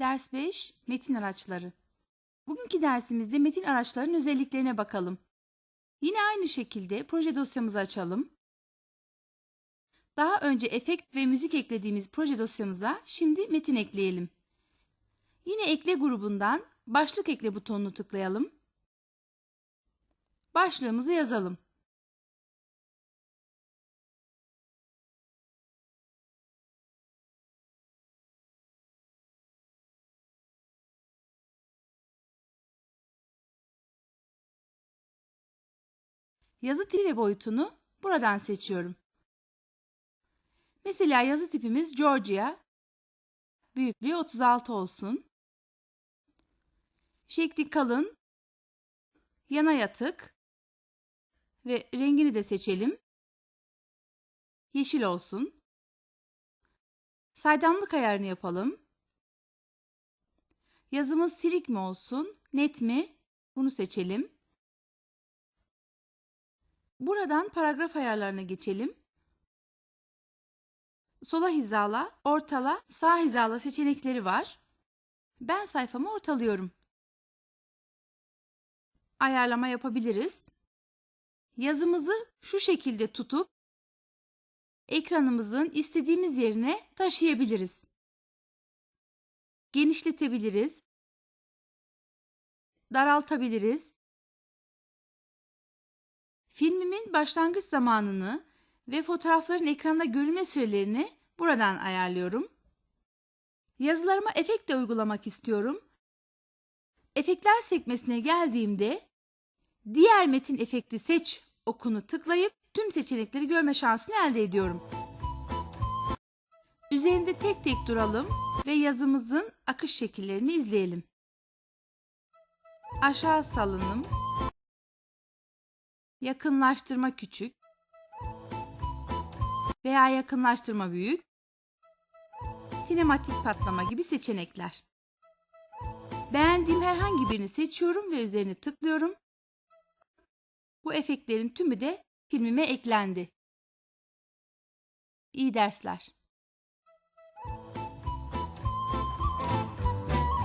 Ders 5 Metin araçları. Bugünkü dersimizde metin araçlarının özelliklerine bakalım. Yine aynı şekilde proje dosyamızı açalım. Daha önce efekt ve müzik eklediğimiz proje dosyamıza şimdi metin ekleyelim. Yine ekle grubundan başlık ekle butonunu tıklayalım. Başlığımızı yazalım. Yazı tipi ve boyutunu buradan seçiyorum. Mesela yazı tipimiz Georgia. Büyüklüğü 36 olsun. Şekli kalın. Yana yatık. Ve rengini de seçelim. Yeşil olsun. Saydamlık ayarını yapalım. Yazımız silik mi olsun, net mi? Bunu seçelim. Buradan paragraf ayarlarına geçelim. Sola hizala, ortala, sağ hizala seçenekleri var. Ben sayfamı ortalıyorum. Ayarlama yapabiliriz. Yazımızı şu şekilde tutup ekranımızın istediğimiz yerine taşıyabiliriz. Genişletebiliriz. Daraltabiliriz. Filmimin başlangıç zamanını ve fotoğrafların ekranda görülme sürelerini buradan ayarlıyorum. Yazılarıma efekt de uygulamak istiyorum. Efektler sekmesine geldiğimde diğer metin efekti seç okunu tıklayıp tüm seçenekleri görme şansını elde ediyorum. Üzerinde tek tek duralım ve yazımızın akış şekillerini izleyelim. Aşağı salınım, yakınlaştırma küçük veya yakınlaştırma büyük, sinematik patlama gibi seçenekler. Beğendiğim herhangi birini seçiyorum ve üzerine tıklıyorum. Bu efektlerin tümü de filmime eklendi. İyi dersler.